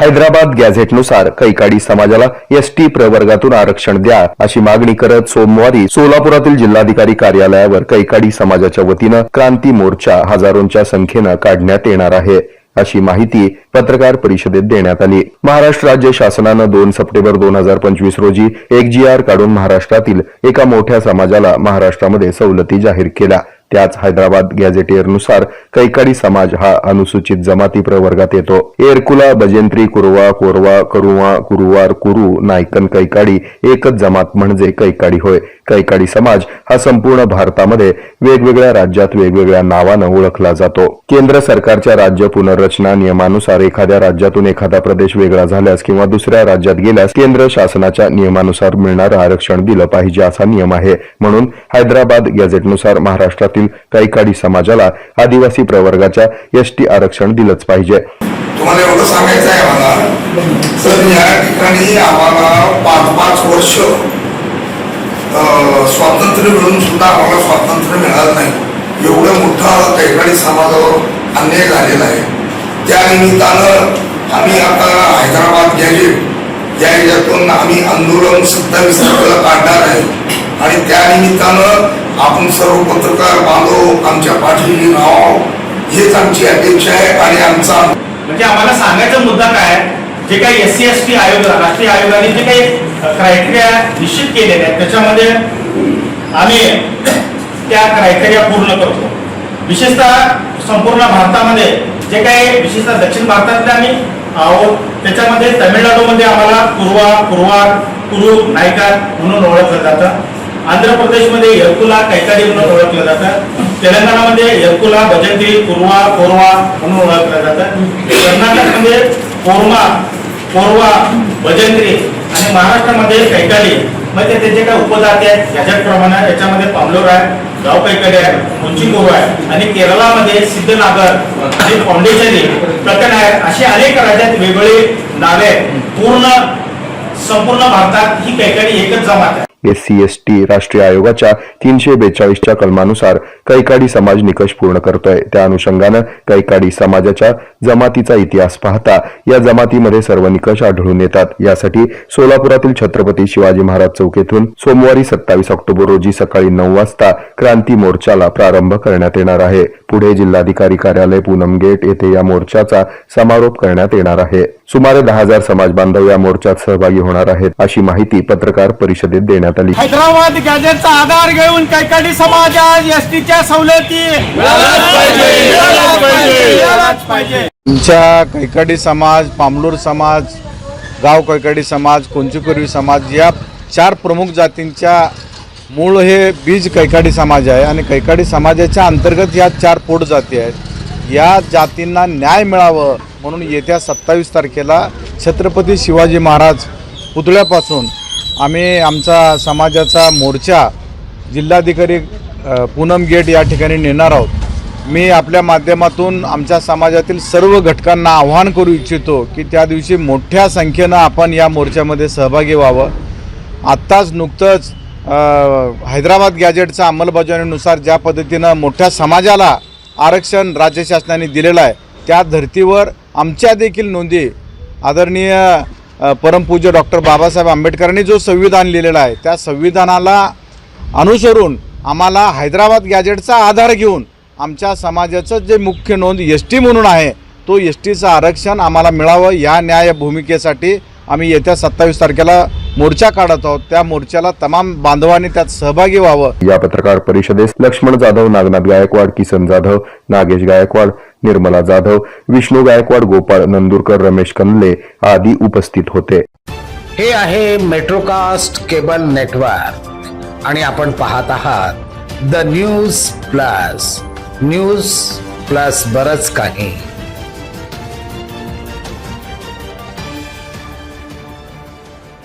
हैदराबाद गॅझेटनुसार कैकाडी समाजाला S T प्रवर्गातून आरक्षण द्या अशी मागणी करत सोमवारी सोलापुरातील जिल्हाधिकारी कार्यालयावर कैकाडी समाजाच्या वतीनं क्रांती मोर्चा हजारोंच्या संख्येनं काढण्यात येणार आहे. अशी माहिती पत्रकार परिषदेत देण्यात आली. महाराष्ट्र राज्य शासनानं दोन सप्टेंबर दोन हजार पंचवीस रोजी एक जी आर काढून महाराष्ट्रातील एका मोठ्या समाजाला महाराष्ट्रामध्ये सवलती जाहीर केल्या. त्याच हैदराबाद गॅझेटियरनुसार कैकाडी समाज हा अनुसूचित जमाती प्रवर्गात येतो. एरकुला बजेंत्री कुरवा कोरवा करुवा कुरुवार कुरु नायकन कैकाडी एकच जमात म्हणजे कैकाडी होय. कैकाडी समाज हा संपूर्ण भारतामध्ये वेगवेगळ्या राज्यात वेगवेगळ्या नावानं ओळखला जातो. केंद्र सरकारच्या राज्य पुनर्रचना नियमानुसार एखाद्या राज्यातून एखादा प्रदेश वेगळा झाल्यास किंवा दुसऱ्या राज्यात गेल्यास केंद्र शासनाच्या नियमानुसार मिळणारं आरक्षण दिलं पाहिजे असा नियम आहे. म्हणून हैदराबाद गॅझेटनुसार महाराष्ट्रातील कैकाडी समाजाला आदिवासी प्रवर्गाच्या एसटी आरक्षण दिलंच पाहिजे. तुम्हाला एवढं सांगायचं आहे मला? सर या ठिकाणी आम्हाला पाच पाच वर्ष स्वातंत्र्य मिळून सुद्धा आम्हाला स्वातंत्र्य मिळालं नाही. एवढं मोठा कैकाडी समाजावर अन्याय झालेला आहे. त्या निमित्तानं आम्ही आता हैदराबाद गॅजेट या याच्यातून आम्ही आंदोलन सत्तावीस तारखेला काढणार आहे. आणि त्या निमित्तानं आपण सर्व पत्रकार बांधव आमच्या पाठीशी राहाव हेच आमची अपेक्षा आहे आणि आमचा म्हणजे आम्हाला सांगायचा मुद्दा काय जे काही एस सी एस टी आयोग राष्ट्रीय आयोगाने जे काही क्रायटेरिया निश्चित केलेले आहेत त्याच्यामध्ये आम्ही त्या क्रायटेरिया पूर्ण करतो. विशेषतः संपूर्ण भारतामध्ये जे काही विशेषतः दक्षिण भारतातले आम्ही आहोत. त्याच्यामध्ये तमिळनाडूमध्ये आम्हाला कुरवा कुरवार कुरु नायका म्हणून ओळखलं जातं. आंध्र प्रदेशमध्ये यरकुला कैकाडी म्हणून ओळखलं जातं. तेलंगणामध्ये यरकुला भजंत्री कुरवा कोरवा म्हणून ओळखलं जातं. कर्नाटकमध्ये कोरमा कोरवा भजंत्री आणि महाराष्ट्रामध्ये कैकाडी म्हणजे त्याचे काय उपजाती आहेत याच्याप्रमाणे याच्यामध्ये पामलोर आहे. गाव आहे उंची गोवा आहे. आणि केरळामध्ये सिद्धनागर आणि फाउंडेशनी प्रकरण आहे. असे अनेक राज्यात वेगवेगळी नावे आहेत. पूर्ण संपूर्ण भारतात ही कैकाडी एकच जमात आहे. एस सी एस टी राष्ट्रीय आयोगाच्या तीनशे बेचाळीसच्या कलमानुसार कैकाडी समाज निकष पूर्ण करतोय. त्या अनुषंगानं कैकाडी समाजाच्या जमातीचा इतिहास पाहता या जमातीमध्ये सर्व निकष आढळून येतात. यासाठी सोलापुरातील छत्रपती शिवाजी महाराज चौक येथून सोमवारी सत्तावीस ऑक्टोबर रोजी सकाळी नऊ वाजता क्रांती मोर्चाला प्रारंभ करण्यात येणार आहे. पुढे जिल्हाधिकारी कार्यालय पूनम गेट येथे या मोर्चाचा समारोप करण्यात येणार आहे. सुमारे दहा हजार समाज बांधव या मोर्चात सहभागी होणार आहेत अशी माहिती पत्रकार परिषदेत देण्यात आली हैदराबाद गॅजेटचा आधार घेऊन कैकाडी समाज आज एसटीच्या सवलती. आमच्या कैकाडी समाज पामलूर समाज गाव कैकाडी समाज कोंचुकुर्वी समाज या चार प्रमुख जातींच्या मूळ हे बीज कैकाडी समाज आहे आणि कैकाडी समाजाच्या अंतर्गत या चार पोट जाती आहेत. या जातींना न्याय मिळावं म्हणून येत्या सत्तावीस तारखेला छत्रपती शिवाजी महाराज पुतळ्यापासून आम्ही आमचा समाजाचा मोर्चा जिल्हाधिकारी पूनम गेट या ठिकाणी नेणार आहोत. मी आपल्या माध्यमातून आमच्या समाजातील सर्व घटकांना आव्हान करू इच्छितो की त्या दिवशी मोठ्या संख्येनं आपण या मोर्चामध्ये सहभागी व्हावं. आत्ताच नुकतंच हैदराबाद गॅजेटच्या अंमलबजावणीनुसार ज्या पद्धतीनं मोठ्या समाजाला आरक्षण राज्य शासनाने दिलेलं आहे त्या धर्तीवर आमच्या देखील नोंदी आदरणीय परमपूज्य डॉक्टर बाबासाहेब आंबेडकरांनी जो संविधान लिहिलेला आहे त्या संविधानाला अनुसरून आम्हाला हैदराबाद गॅजेटचा आधार घेऊन आमच्या समाजाचं जे मुख्य नोंद एस टी म्हणून आहे तो एस टीचं आरक्षण आम्हाला मिळावं या न्याय भूमिकेसाठी आम्ही येत्या सत्तावीस तारखेला मोर्चा काढत आहोत. त्या मोर्चाला तमाम बांधवांनी त्यात सहभागी व्हावं. या पत्रकार परिषदेस लक्ष्मण जाधव नागनाथ गायकवाड किसन जाधव नागेश गायकवाड निर्मला जाधव विष्णू गायकवाड गोपाळ नंदुरकर रमेश कंदले आदी उपस्थित होते. हे आहे मेट्रोकास्ट केबल नेटवर्क. आणि आपण पाहत आहात the news plus. News plus बरच काही.